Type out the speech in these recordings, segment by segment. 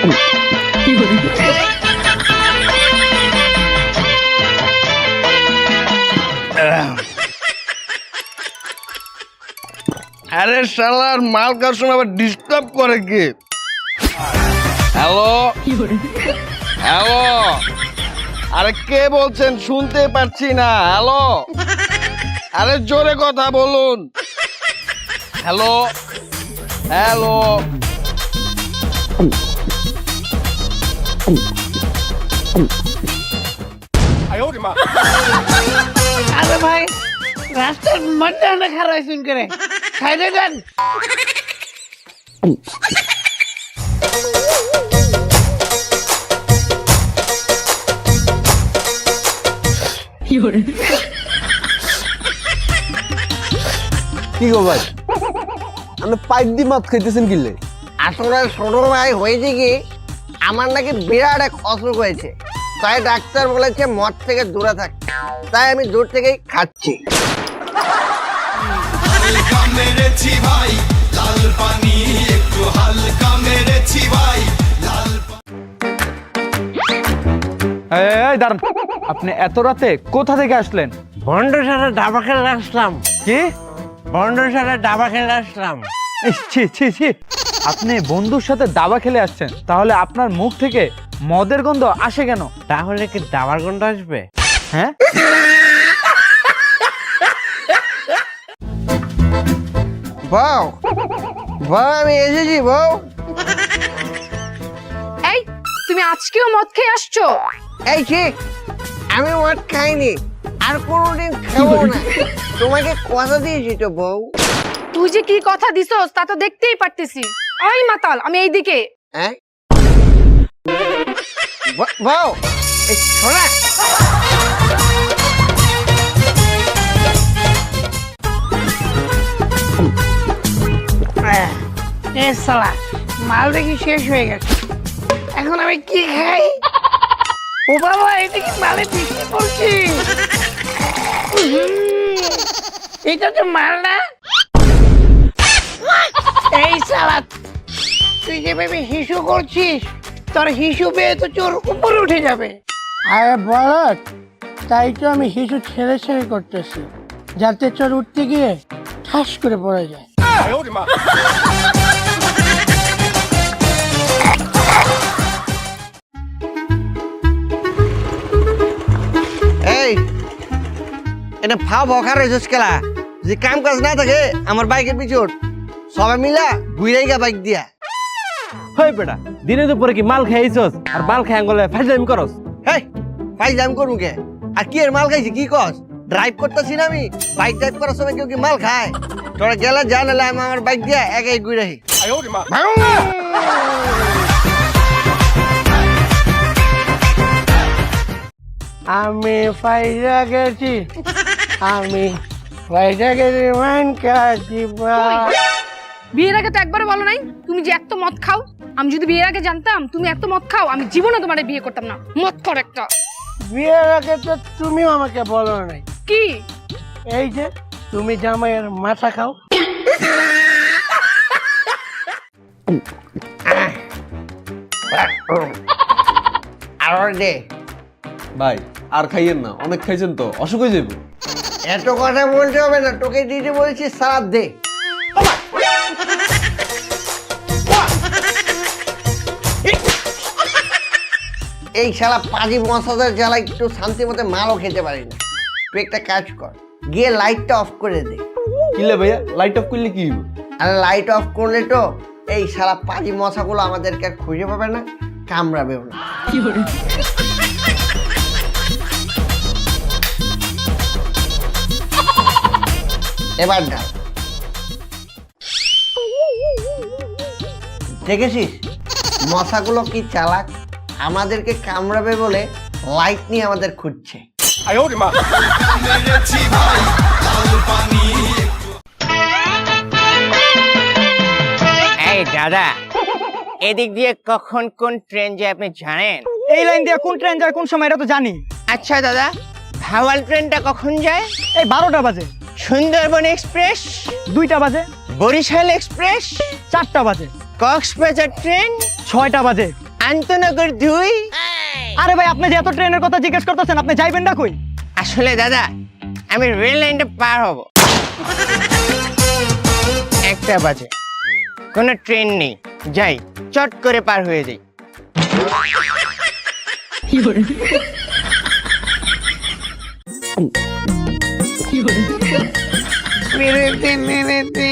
আরে শালার মাল সময় আবার ডিস্টার্ব করে কে? হ্যালো হ্যালো আরে কে বলছেন? শুনতে পাচ্ছি না। হ্যালো আরে জোরে কথা বলুন। হ্যালো হ্যালো আরে ভাই রাস্তার মধ্যে না খারাপ শুন করে। দেন। কি গো ভাই? আপনি পাইপ দিয়ে মাছ খাইতেছেন কিনলে আসলে ছোট ভাই হয়েছে কি আমার নাকি বিরাট এক অসুখ হয়েছে। তাই ডাক্তার বলেছে মদ থেকে দূরে থাক। তাই আমি দূর থেকেই খাচ্ছি। এই, দাঁড়ান। আপনি এত রাতে কোথা থেকে আসলেন? বন্ডের সাথে ডাবা খেলে আসলাম। কি? বন্ডের সাথে ডাবা খেলে আসলাম। ছি ছি ছি। আপনি বন্ধুর সাথে দাবা খেলে আসছেন। তাহলে আপনার মুখ থেকে মদের গন্ধ আসে কেন? তাহলে কি দাবার গন্ধ আসবে? হ্যাঁ? বউ বউ আমি এসেছি বউ। এই তুমি আজকেও মদ খেয়ে আসছো? এই ঠিক আমি মদ খাইনি আর কোনোদিন খাব না। তোমাকে কথা দিয়েছি তো বউ। তুই যে কি কথা দিছস তা তো দেখতেই পারতেছি। ওই মাতাল আমি এইদিকে। হ্যাঁ? ব- বউ এই শোনা এ সালা মাল দেখি শেষ হয়ে গেছে। এখন আমি কি খাই? ও বাবা এদিকে মালে পড়ছে উহুম, এটা তো মাল না। এই সালা তুই যেভাবে হিসু করছিস তোর হিসু পেয়ে তো চোর উপরে উঠে যাবে। আরে বলত তাই তো আমি হিসু ছেড়ে ছেড়ে করতেছি যাতে চোর উঠতে গিয়ে ঠাস করে পড়ে যায়। এই এটা ফাও ভখার রয়েছিস খেলা যে কাম কাজ না থাকে আমার বাইকের পিছন। সবাই মিলা ঘুরে গা বাইক দিয়া। হয় বেটা। দিনে দুপুরে কি মাল খাইছস আর মাল খাই আঙ্গলে ফাইজলামি করস? হেই ভাই জাম করুন কে? আর কি এর মাল খাইছি কি কস? ড্রাইভ করতেছি না আমি? বাইক ড্রাইভ করার সময় কেউ কি মাল খায়? তোরা গেলে যা নাহলে আমি আমার বাইক দিয়া একাই ঘুরে আহি। আমি ফাইজা গেছি আমি ফাইজা গেছি মান কাছি বিয়ের আগে তো একবারও বলো নাই তুমি যে এত মদ খাও। আমি যদি বিয়ের আগে জানতাম তুমি এত মদ খাও আমি জীবনে তোমার বিয়ে করতাম না। মদ কর একটা। বিয়ের আগে তো তুমিও আমাকে বলো নাই। কি? এই যে তুমি জামাইয়ের মাথা খাও। আর দে। ভাই আর খাইয়েন না অনেক খাইছেন তো অসুখ হয়ে যাবে এত কথা বলতে হবে না তোকে দিতে বলছি সালাদ দে। এই শালা পাজি মশাদের জ্বালা একটু শান্তি মতো মালও খেতে পারি না। তুই একটা কাজ কর গিয়ে লাইটটা অফ করে দে। কিলে ভাইয়া? লাইট অফ করলে কি হইব? আর লাইট অফ করলে তো এই শালা পাজি মশাগুলো আমাদেরকে আর খুঁজে পাবে না কামড়াবেও না। এবার ডাল। দেখেছিস? মশাগুলো কি চালাক? আমাদেরকে কামড়াবে বলে লাইট নিয়ে আমাদের খুঁজছে। এই দাদা এদিক দিয়ে কখন কোন ট্রেন যায় আপনি জানেন? এই লাইন দিয়ে কোন ট্রেন যায় কোন সময় এটা তো জানি। আচ্ছা দাদা ভাওয়াল ট্রেনটা কখন যায়? এই বারোটা বাজে। সুন্দরবন এক্সপ্রেস দুইটা বাজে। বরিশাল এক্সপ্রেস চারটা বাজে। কক্সবাজার ট্রেন ছয়টা বাজে। আন্তনগর দুই? আরে ভাই আপনি যে এত ট্রেনের কথা জিজ্ঞেস করতেছেন আপনি যাইবেন না কই? আসলে দাদা আমি রেল লাইনটা পার হব। একটা বাজে। কোনো ট্রেন নেই। যাই চট করে পার হয়ে যাই। পেরেতে নেড়েতে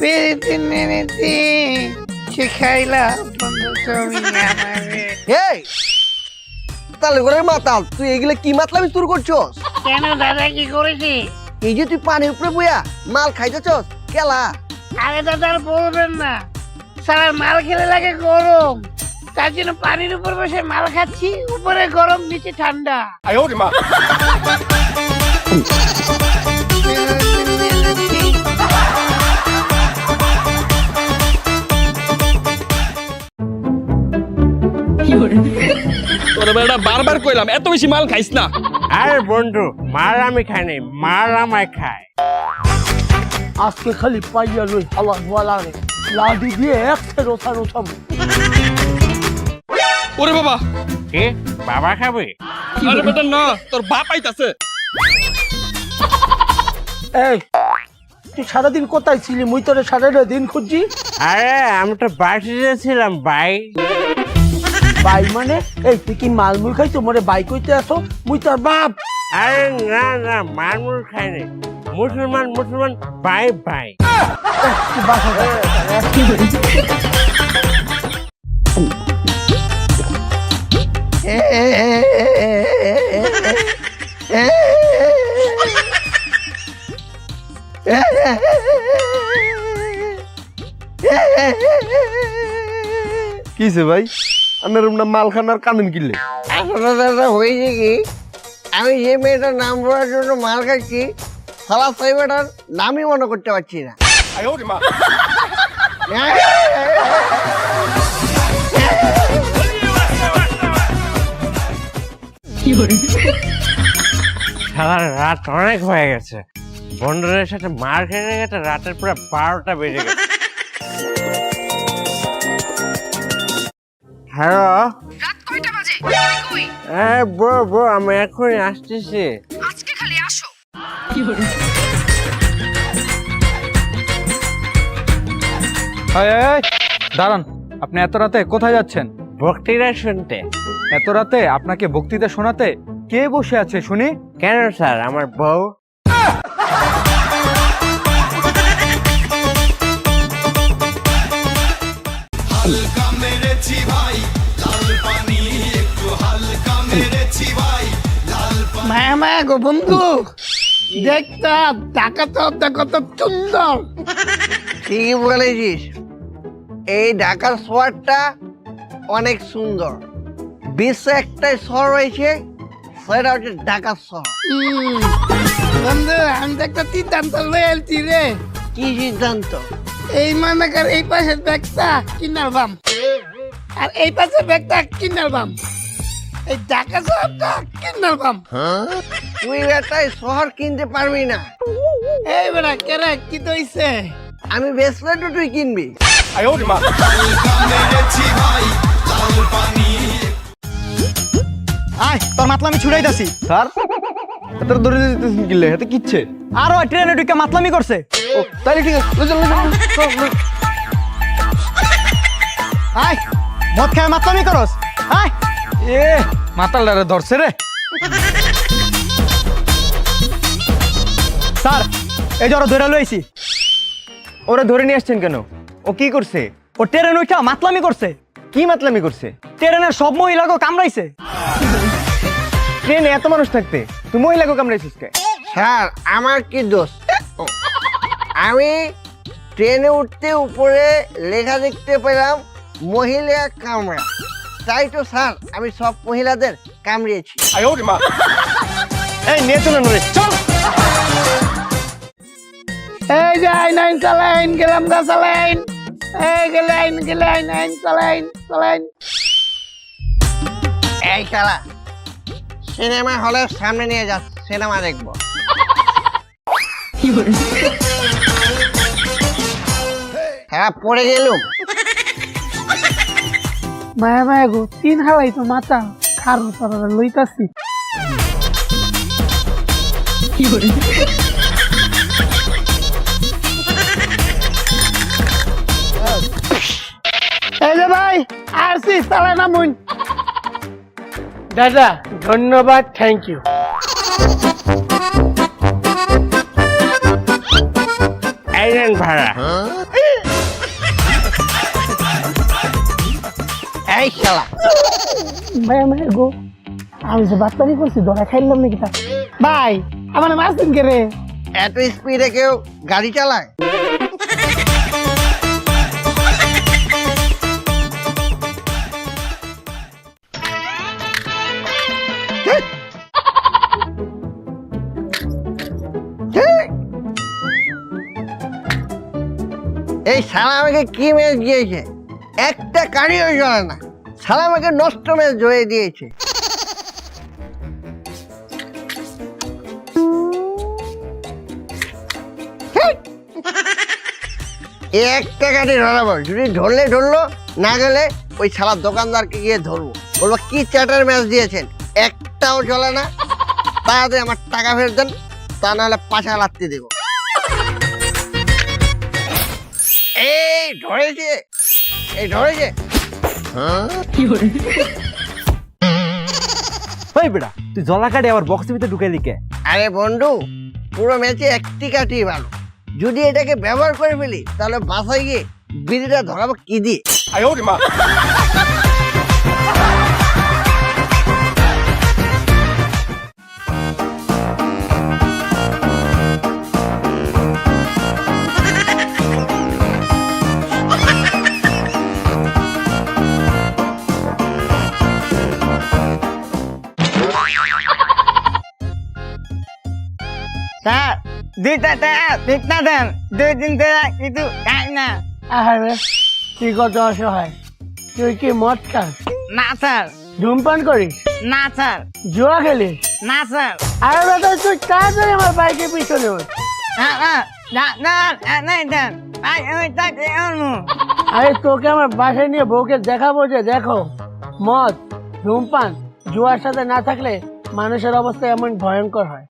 পেরেতে নেড়েতে শেখাইলা বন্ধু তুমি আমারে এই তাহলে করে মাতাল তুই এগুলো কি মাতলামি শুরু করছস? কেন দাদা কি করেছি? এই যে তুই পানির উপরে বইয়া মাল খাইতেছস কেলা? আগে দাদা আর বলবেন না। সারা মাল খেলে লাগে গরম। তার জন্য পানির উপর বসে মাল খাচ্ছি উপরে গরম নিচে ঠান্ডা। তোর বেটা বারবার কইলাম এত বেশি মাল খাইস না। আরে বন্ধু মার আমি খাই নাই মার আমায় খায়। আজকে খালি পাইয়া লই হালা বলা রে লাডি দিয়ে একশো রোথা রোথাম ওরে বাবা। কে বাবা খাবে? আরে বেটা না তোর বাপ আইতাছে। এই তুই সারাদিন কোথায় ছিলি? মুই তোরে সারাটা দিন খুঁজছি। আরে আমি তো বাড়িতে ছিলাম ভাই। বাই মানে? এই তুই কি মালমুল খাইছো? মোরে বাই কইতে আসো। মুই তোর বাপ। আরে না না মারমুর খাই নাই মুসলমান মুসলমান ভাই ভাই তুই বাসা ভাই? আপনার না মাল খানার কানেন কিনলে? আসলে দাদা হয়েছে কি? আমি যে মেয়েটার নাম বলার জন্য মাল খাচ্ছি সালা সেই মেয়েটার নামই মনে করতে পারছি না। সারা রাত অনেক হয়ে গেছে। বন্ধুদের সাথে মার খেতে গেছে রাতের পুরো বারোটা বেজে গেছে। হ্যালো? রাত কয়টা বাজে? কই? হ্যাঁ ব্রো ব্রো আমি এখনই আসতেছি। আজকে খালি আসো। দাঁড়ান আপনি এত রাতে কোথায় যাচ্ছেন? বক্তৃতা শুনতে। এত রাতে আপনাকে বক্তৃতা শোনাতে কে বসে আছে শুনি? কেন স্যার? আমার বউ হালকা মেরেছি ভাই। লাল পানি একটু হালকা মেরেছি ভাই। লাল পানি মায়া মায়া গো বন্ধু। দেখতাম টাকা তো কত সুন্দর। ঠিকই বলেছিস। এই ঢাকার শহরটা অনেক সুন্দর। বিশ্বে একটাই শহর রয়েছে সেটা হচ্ছে ঢাকা শহর। হুম। বন্ধু আমি তো একটা সিদ্ধান্ত লয়েছি রে। কি সিদ্ধান্ত? এই মনে কর এই পাশের ব্যাগটা কিনার বাম। আর এই পাশের ব্যাগটা কিনার বাম। এই ঢাকা শহরটা কিনার বাম। তুই বেটাই শহর কিনতে পারবি না। এই বেড়া কেরে কি দইছে? আমি তো তুই কিনবি। আয় তোর মাতলামি স্যার এত এতে কিচ্ছে? আর ওই ট্রেনে ঢুকে মাতলামি করছে। ও তাইলে ঠিক আছে চল, চল। আয় মদ খায় মাতলামি করস। আয়। এ মাতালটারে ধরছে রে। স্যার এই যে ওরা ধরে লইছি ওরা ধরে নিয়ে আসছেন কেন? ও কি করছে? ও ট্রেন উঠা মাতলামি করছে। কি মাতলামি করছে? ট্রেনের সব মহিলাকে কামড়াইছে। ট্রেনে এত মানুষ থাকতে তুই মহিলাকে কামড়াইছিস কে? স্যার আমার কি দোষ? আমি ট্রেনে উঠতে উপরে লেখা দেখতে পেলাম মহিলা কামড়া তাই তো স্যার আমি সব মহিলাদের কামড়িয়েছি। এই নিয়ে চল এই যে আইন আইন চালাইন গেলাম গা চালাইন এই গেলে আইন গেলে আইন আইন চালাইন চালাইন এই খেলা সিনেমা হলের সামনে নিয়ে যাচ্ছে সিনেমা দেখব। হ্যাঁ পড়ে গেলুম। মায়া মায়া গো তিন হাওয়াই তো মাথা। খারো তারা লইতাছি। এই যে ভাই আসছি চালা না মুন দাদা ধন্যবাদ থ্যাংক ইউ ভাড়া। এই শালা। মায়া মায়া গো আমি যে বাচ্চারি করছি ধরা খাইলাম নাকি তা? ভাই আমার মাছ দিন কে রে? এত স্পিডে কেউ গাড়ি চালায়? এই শালা আমাকে কি মেয়ে দিয়েছে? একটা কারিও চলে না। শালা আমাকে নষ্ট ম্যাচ জয়ে দিয়েছে। একটা গাড়ি ধরাবো যদি ধরলে ধরলো, না গেলে ওই শালা দোকানদারকে গিয়ে ধরবো। বলব, কি চ্যাটার ম্যাচ দিয়েছেন? একটাও চলে না। তাড়াতাড়ি আমার টাকা ফেরত দেন, তা নাহলে পাশা লাগতে দেবো। এই, ধরেছে। এই, ধরেছে। ওই বেটা তুই জলা কাটে আবার বক্সের ভিতরে ঢুকে লিখে আরে বন্ধু পুরো ম্যাচে একটি কাটি ভালো। যদি এটাকে ব্যবহার করে ফেলি তাহলে বাসায় গিয়ে বিড়িটা ধরাবো কি দিয়ে? দুইটা টাকা না দেন। দুই দিন ধরে কিছু খাই না। আরে তুই কত অসহায়। তুই কি মদ খাস? না স্যার। ধূমপান করিস? না স্যার। জুয়া খেলিস? না স্যার। আরে বেটা তুই তাড়াতাড়ি আমার বাইকের পিছনে ওঠ না না না না না না দেন। ভাই আমি তাকে আনব। আরে তোকে আমার বাসায় নিয়ে বউকে দেখাবো যে দেখো মদ ধূমপান জুয়ার সাথে না থাকলে মানুষের অবস্থা এমন ভয়ঙ্কর হয়।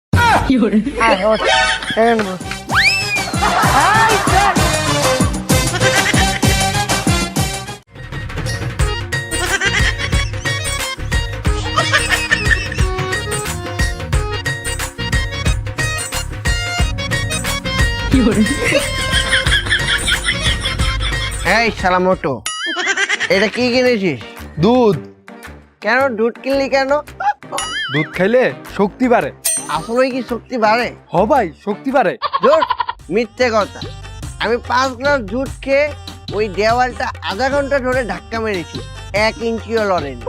এই শালা মোটো এটা কি কিনেছিস? দুধ। কেন? দুধ কিনলি কেন? দুধ খাইলে শক্তি বাড়ে। আসলেই কি শক্তি বাড়ে? হ ভাই শক্তি বাড়ে। জোর মিথ্যে কথা। আমি পাঁচ গ্লাস জুট খেয়ে ওই দেওয়ালটা আধা ঘণ্টা ধরে ধাক্কা মেরেছি। এক ইঞ্চিও লড়েনি।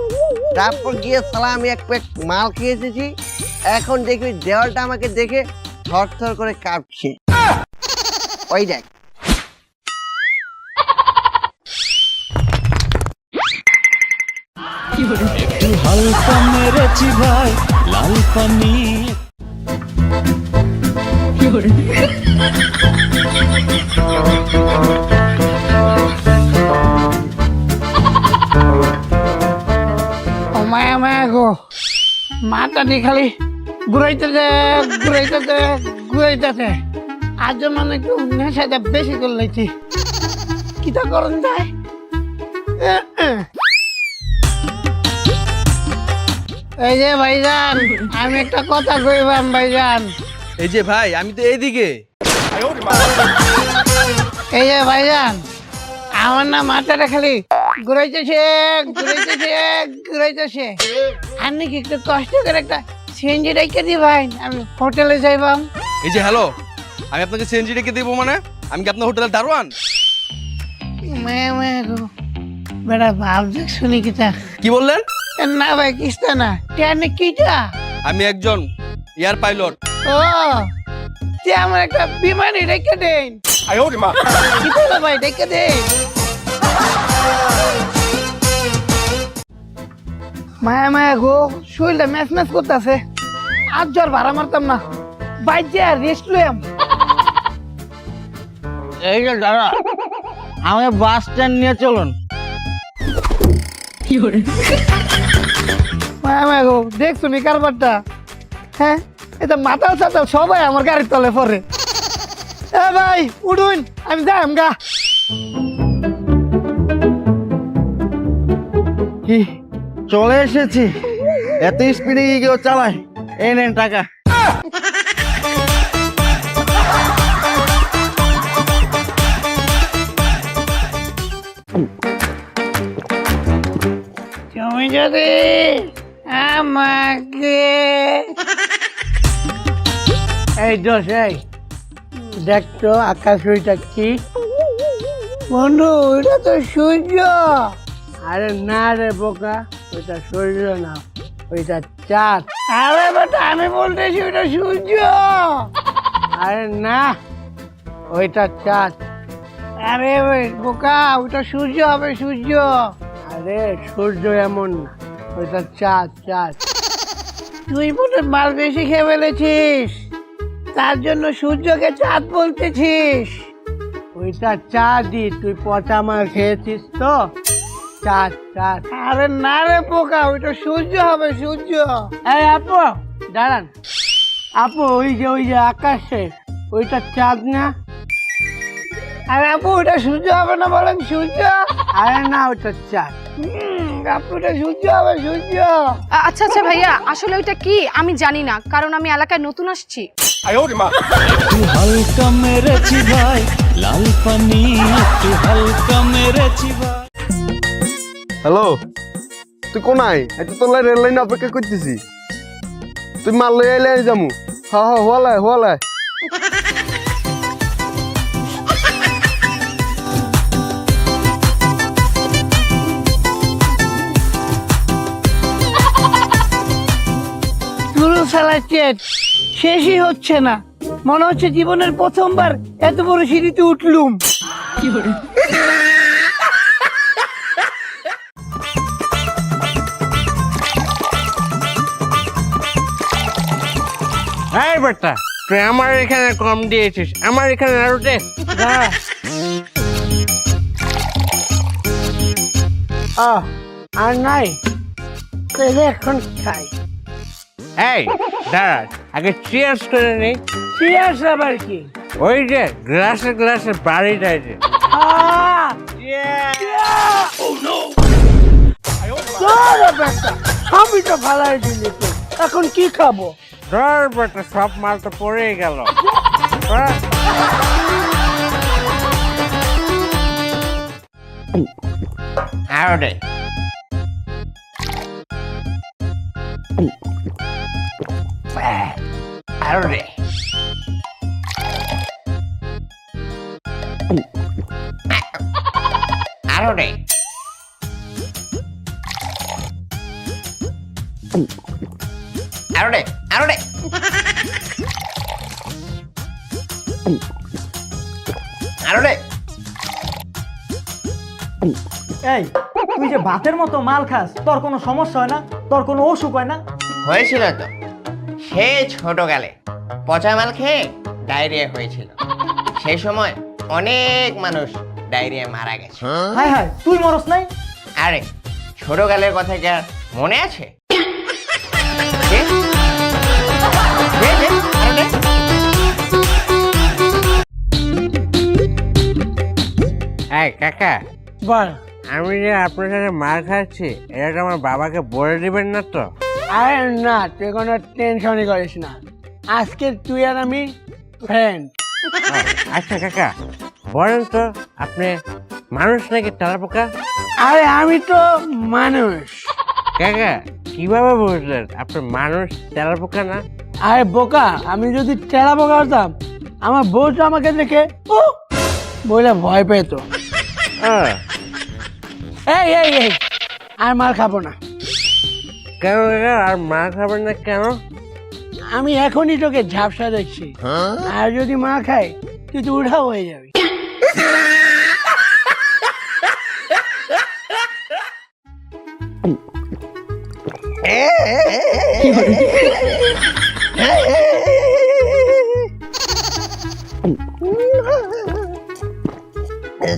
তারপর গিয়ে সালা আমি এক প্যাক মাল খেয়ে এসেছি এখন দেখি ওই দেওয়ালটা আমাকে দেখে থর থর করে কাঁপছে। ওই দেখ। হালকা মেরেছি ভাই লাল পানি। মায়া মায়া গো। মাথা দিয়ে খালি ঘুরাইতেছে ঘুরাইতেছে ঘুরাইতেছে। আজ মানে একটু নেশাটা বেশি করে লাইছি কিটা করন যায়। এই যে ভাইজান, আমি একটা কথা কইবাম ভাইজান। এই যে ভাই আমি তো এইদিকে। এই যে ভাইজান আমার না মাথাটা খালি ঘুরাইতেছে ঘুরাইতেছে ঘুরাইতেছে আর নাকি একটু কষ্ট করে একটা সিএনজি রেখে দি ভাই আমি হোটেলে যাইবাম। এই যে হ্যালো আমি আপনাকে সিএনজি রেখে দেবো মানে? আমি কি আপনার হোটেলের দারোয়ান? মেয়ে মেয়ে গো বেটা ভাবছে শুনি কিটা কি বললেন? না ভাই কিস্তা না ট্রেনে কিটা? আমি একজন এয়ার পাইলট। ও তুই আমার একটা বিমানে রেখে দেন। কিটা ভাই রেখে দেন। মায়া মায়া গো শরীরটা ম্যাচ ম্যাচ করতেছে। আজ জ্বর ভাড়া মারতাম না। বাইরে আর রেস্ট লইয়াম। এই যে দাদা আমাকে বাস স্ট্যান্ড নিয়ে চলুন। মায়া মায়া গো দেখছ নি কারবারটা? হ্যাঁ এটা মাথা সাথে সবাই আমার গাড়ির তলে পড়ে। এ ভাই উঠুন আমি যাই আমগা কি চলে এসেছি। এত স্পিডে কেউ চালায়? এই নেন টাকা। তুমি যদি আমাকে এই দোষ, এই। দেখতো আকাশ ওইটা কি? বন্ধু, ওইটা তো সূর্য। আরে না রে বোকা, ওইটা সূর্য না, ওইটা চাঁদ। আরে বেটা, আমি বলতেছি ওইটা সূর্য। আরে না, ওইটা চাঁদ। আরে বোকা, ওইটা সূর্য হবে, সূর্য। আরে সূর্য এমন না, ওইটা চাঁদ চাঁদ। তুই মনে মাল বেশি খেয়ে ফেলেছিস। তার জন্য সূর্যকে চাঁদ বলতেছিস? ওইটা চা দি তুই পচা মাল খেয়েছিস তো? চাঁদ চাঁদ। আরে না রে পোকা, ওইটা সূর্য হবে, সূর্য। এই আপু, দাঁড়ান। আপু, ওই যে ওই যে আকাশে, ওইটা চাঁদ না? আরে আপু ওটা সূর্য হবে না বলেন সূর্য? আরে না ওটা চাঁদ। সূর্য হবে সূর্য। আচ্ছা আচ্ছা ভাইয়া আসলে ওইটা কি? আমি জানি না কারণ আমি এলাকায় নতুন আসছি। হালকা মেরেছি ভাই লাল পানি একটু হালকা মেরেছি ভাই। হ্যালো তুই কোনায়? এত তোর রেল লাইনে অপেক্ষা করতেছি। তুই মাল লই আইলে আমি যামু। হা হা হলায় হলায় চালাচ্ছে শেষই হচ্ছে না। মনে হচ্ছে জীবনের প্রথমবার এত বড় সিঁড়িতে উঠলুম। এই বেটা তুই আমার এখানে কম দিয়েছিস আমার এখানে আরও দে। আহ, আর নাই এখন খাই এই দাঁড়া আগে চিয়ার্স করে নেই চিয়ার্স আবার কি? ওই যে গ্লাসে গ্লাসে বাড়ি যায় যে। আহ! তোর ব্যাপারটা, সবই তো ফালাই দিলি। এখন কি খাব? ধর বেটা সব মাল তো পড়েই গেল। আরও আরও এই তুই যে ভাতের মতো মাল খাস তোর কোনো সমস্যা হয় না? তোর কোনো অসুখ হয় না? হয়েছিল তো। সে ছোটকালে পচা মাল খেয়ে ডায়রিয়া হয়েছিল। সেই সময় অনেক মানুষ ডায়রিয়া মারা গেছে। হায় হায় তুই মরস নাই? আরে ছোটকালের কথা কি আর মনে আছে? দে। দে, দে, আরও দে। এই কাকা বল। আমি যে আপনার সাথে মার খাচ্ছি এটা তো আমার বাবাকে বলে দিবেন না তো? আরে না তুই কোনো টেনশনই করিস না। আজকে তুই আর আমি ফ্রেন্ড আচ্ছা কাকা বলেন তো আপনি মানুষ নাকি তেলাপোকা? আরে আমি তো মানুষ। কাকা কীভাবে বুঝলেন? আপনি মানুষ তেলাপোকা না? আরে বোকা আমি যদি টেরা বোকা হতাম আমার বউ তো আমাকে দেখে ও বলে ভয় পেত। আহ, এই এই এই আর মার খাব না। কেন আর মার খাবেন না কেন? আমি এখনই তোকে ঝাপসা দেখছি আর যদি মা খাই তুই তো উঠাও হয়ে যাবি।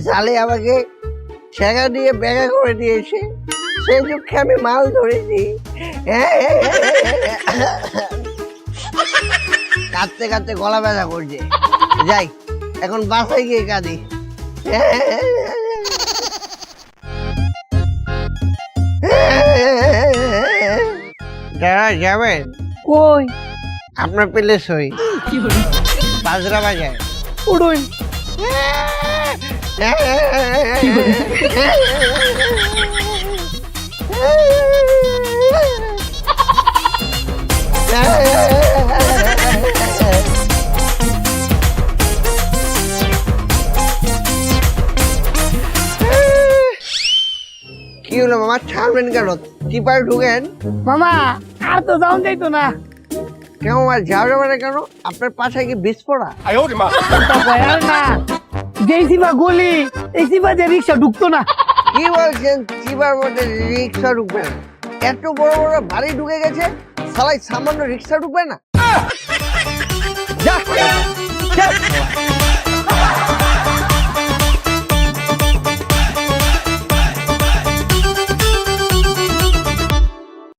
সালে আমাকে শেখা দিয়ে ব্যাগা করে দিয়েছে। সেই দুঃখে আমি মাল ধরেছি কাঁদতে কাঁদতে গলা ব্যথা করছে যাই এখন বাসায় গিয়ে কাঁদি দাদা যাবেন কই আপনার পেলে সই বাজরা বাজায় উড়ুই কি হলো মামা? ছাড়বেন কেন? টিপার ঢুকেন। মামা আর তো যাওন যাইতো না। কেন আর যাওয়া যাবে না কেন? আপনার পাশে কি বিস্ফোরা তা ভয়াল না। যেই সিবা গলি এই সিবা যে রিক্সা ঢুকতো না। কি বলছেন? চিবার মধ্যে রিক্সা ঢুকবে না। এত বড় বড় বাড়ি ঢুকে গেছে সালাই সামান্য রিক্সা ঢুকবে না।